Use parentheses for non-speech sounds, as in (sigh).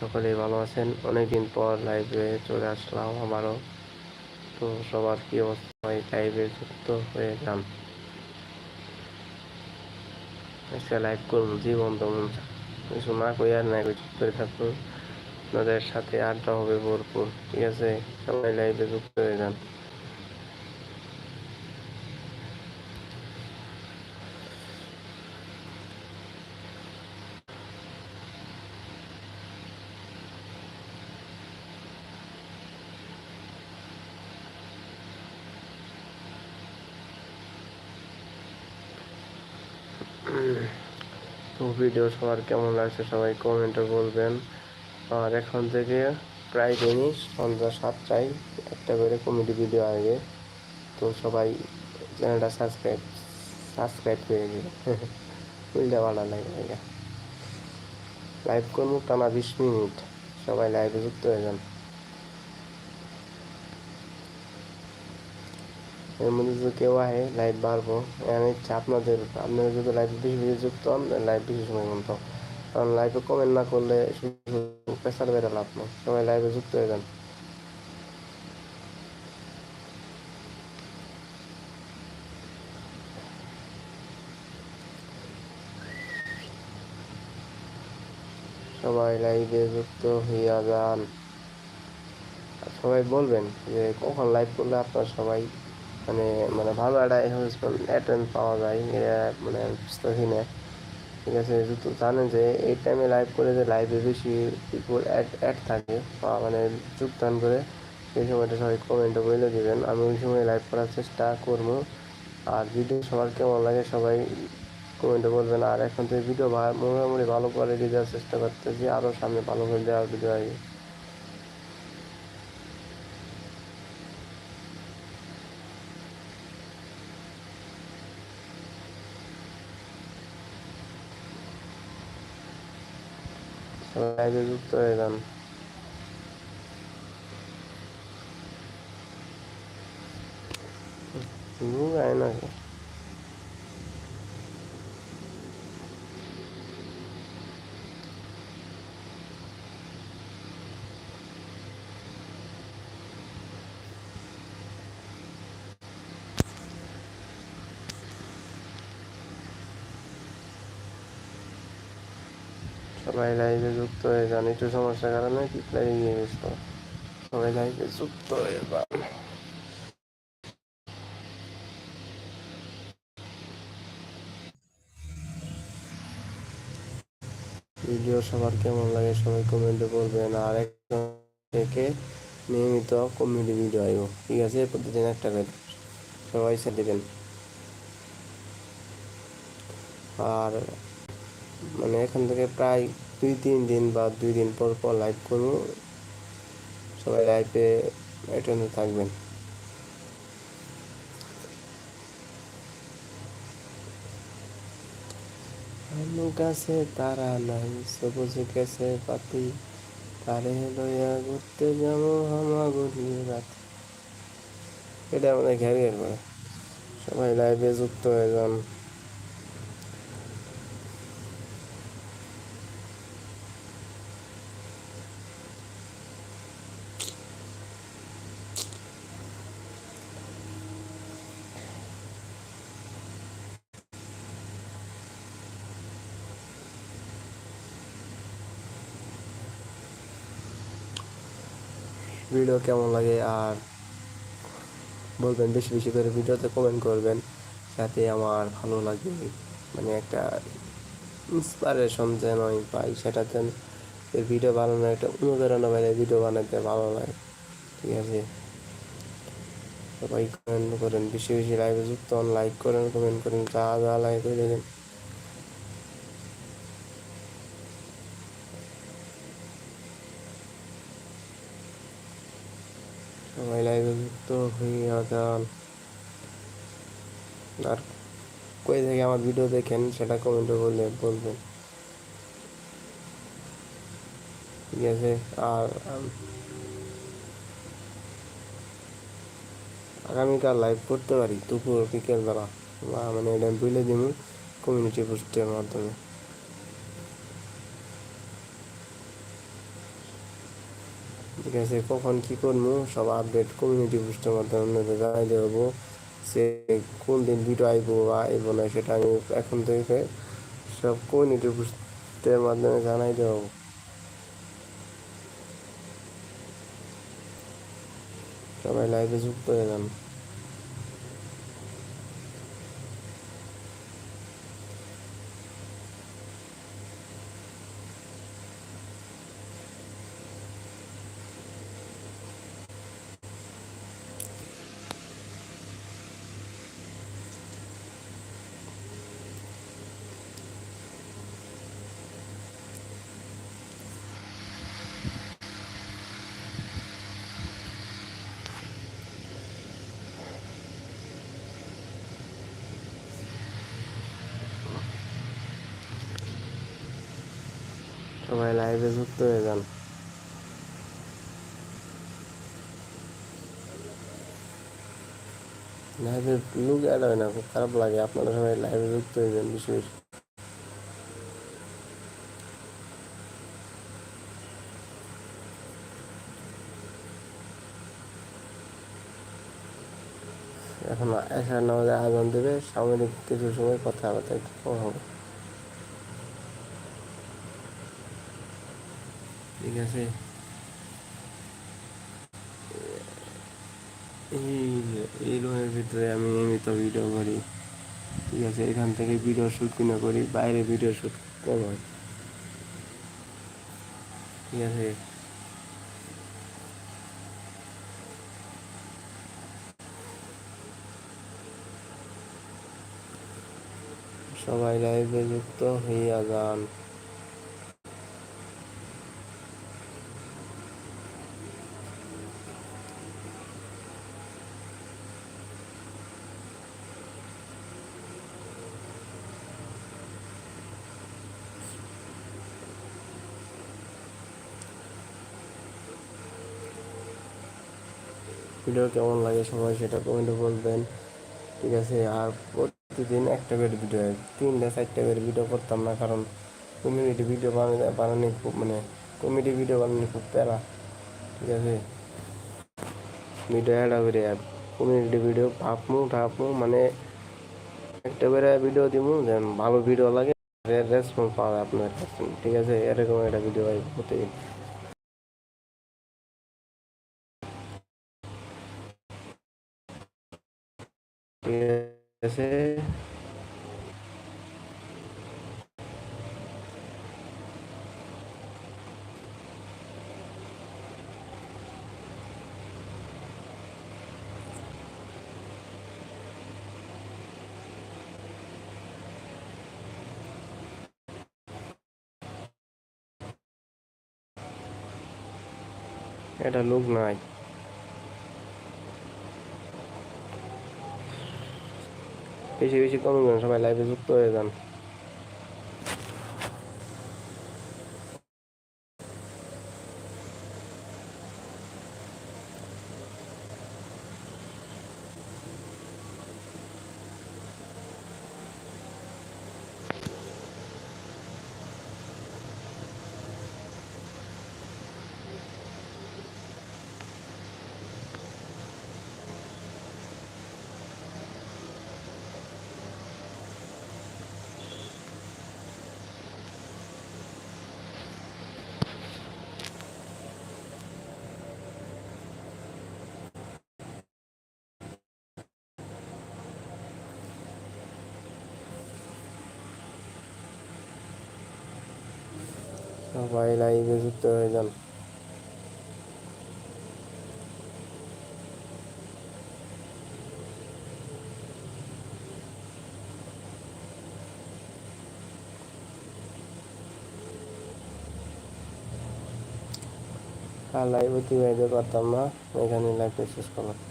সকলেই ভালো আছেন। অনেকদিন পর লাইভে চলে আসলাম আমারও তো সবার কি অবস্থা? হয় লাইভে যুক্ত হয়ে যান। আজকে লাইভ করুন, জীবন তো মন কিছু না কই আর নাই যুক্ত করে থাকুন। আপনাদের সাথে আড্ডা হবে ভরপুর। ঠিক আছে? সবাই লাইভে যুক্ত হয়ে যান। ভিডিও সবার কেমন লাগছে সবাই কমেন্টে বলবেন। আর এখন থেকে প্রায় দিনই সন্ধ্যা সাতটায় একটা করে কমেডি ভিডিও আসবে তো সবাই চ্যানেলটা সাবস্ক্রাইব সাবস্ক্রাইব করে দিবে বুঝলে (laughs) ভালো লাগে লাইভ করব টানা বিশ মিনিট সবাই লাইভে যুক্ত হয়ে যান। এর মধ্যে যদি কেউ আহে লাইভ বাড়বো। ইচ্ছা আপনাদের আপনারা যদি লাইভ বেশি বেশি যুক্ত হন লাইভ বেশি সময় মতো। কারণ লাইভে কমেন্ট না করলে প্রেসার বেড়ে লাভ নেই। সবাই লাইভে যুক্ত হয়ে যান। সবাই লাইভে যুক্ত হইয়া যান। সবাই বলবেন যে কখন লাইভ করলে আপনার সবাই মানে মানে ভালো একটা অ্যাটেন্ড পাওয়া যায় এরা মানে বুঝতেছি না ঠিক আছে যেহেতু জানেন যে, এই টাইমে লাইভ করে যে লাইভে বেশি পিপুল অ্যাড অ্যাড থাকে মানে যোগদান করে, সেই সময়টা সবাই কমেন্টও বলে দেবেন। আমি ওই সময় লাইভ করার চেষ্টা করব। আর ভিডিও সবার কেমন লাগে সবাই কমেন্টে বলবেন আর এখন তো ভিডিও মোটামুটি ভালো কোয়ালিটি দেওয়ার চেষ্টা করতেছি। আরও সামনে ভালো করে দেওয়ার ভিডিও আসবে সবাই লাইভে যুক্ত হয়ে যান। ঘুম আয় না কে? সবাই লাইভে যুক্ত হয়ে যান, একটু সমস্যার কারণে রিপ্লাই দিয়ে গেছিল সবাই লাইভে যুক্ত হয়ে যান। ভিডিও সবার কেমন লাগে সবাই কমেন্টে বলবেন। আর একজন থেকে নিয়মিত কমেডি ভিডিও আইব। ঠিক আছে প্রতিদিন একটা করে। সবাই সে দেবেন আর মানে এখান থেকে প্রায় দুই, তিন দিন বা দুই দিন পর পর লাইভ করব। সবাই লাইভে অ্যাটেন্ড থাকবেন। আলু গাছে তারা নাই, সবুজ গেছে পাতি, তারে লইয়া ঘুরতে যাব হামাগুড়ি রাতে। এটা আমাদের ঘের ঘের করে সবাই লাইভে যুক্ত হয়ে যান। ভিডিও কেমন লাগে আর বলবেন, বেশি বেশি করে ভিডিওতে কমেন্ট করবেন, যাতে আমার ভালো লাগে মানে একটা ইন্সপায়ারেশন যেন আমি পাই, সেটা যেন ভিডিও বানানোর একটা অনুপ্রেরণা পাইলে ভিডিও বানাতে ভালো লাগে, ঠিক আছে? সবাই কমেন্ট করেন, বেশি বেশি লাইভে যুক্ত হন লাইক করেন কমেন্ট করেন, যা যা লাইক করে দেবেন লাইভে যুক্ত হইয়া যান আর কই থেকে আমার ভিডিও দেখেন, সেটা কমেন্টে বললে বলবেন। ঠিক আছে, আর আগামীকাল লাইভ করতে পারি, দুপুর বিকেল বেলা বা মানে এটা বুঝলে দিব কমিউনিটি পোস্টের মাধ্যমে। ঠিক আছে, কখন কি করব? সব আপডেট কমিউনিটি পোস্টের মাধ্যমে আপনাদের জানাই দেবো সে কোন দিন ভিডিও আইবো বা আইব না সেটা আমি এখন থেকে সব কমিউনিটি পোস্টের মাধ্যমে জানাই দেবো। সবাই লাইভে যুক্ত হয়ে যান। সবাই লাইভে যুক্ত হয়ে যান। লাইভে লুক অ্যাড হয় না, খুব খারাপ লাগে। আপনারা সবাই লাইভে যুক্ত হয়ে যান বেশি বেশি। এখন এখানে নামাজে আয়োজন দেবে। সামরিক কিছু সময় কথাবার্তা একটু কম হবে ঠিক আছে? এই এই রুমের ভিতরে আমি নিয়মিত ভিডিও করি। ঠিক আছে? এখান থেকে ভিডিও শ্যুট কিনে করি, বাইরে ভিডিও শ্যুট কম হয়। ঠিক আছে? সবাই লাইভে যুক্ত হইয়া যান ভিডিও কেমন লাগে সবাই সেটা কমেন্টে বলবেন। ঠিক আছে, আর প্রতিদিন একটা করে ভিডিও তিনটা, চারটা করে ভিডিও করতাম না, কারণ কমিউনিটি ভিডিও বানানো, বানানি খুব মানে কমেডি ভিডিও বানানি খুব প্যারা। ঠিক আছে? ভিডিও অ্যাড করে কমিউনিটি ভিডিও ভাবমু ঠাপমু মানে একটা করে ভিডিও দিমু যেন ভালো ভিডিও লাগে রেসপন্স পাওয়া যায় আপনার ঠিক আছে? এরকম একটা ভিডিও হয় প্রতিদিন ঠিক আছে এটা লোক নাই বেশি বেশি কমেন্ট করেন সবাই লাইভে যুক্ত হয়ে যান। সবাই লাইভে যুক্ত হয়ে যান। আর লাইভ অতিবাহিত করতাম না এখানে লাইভ শেষ করলাম।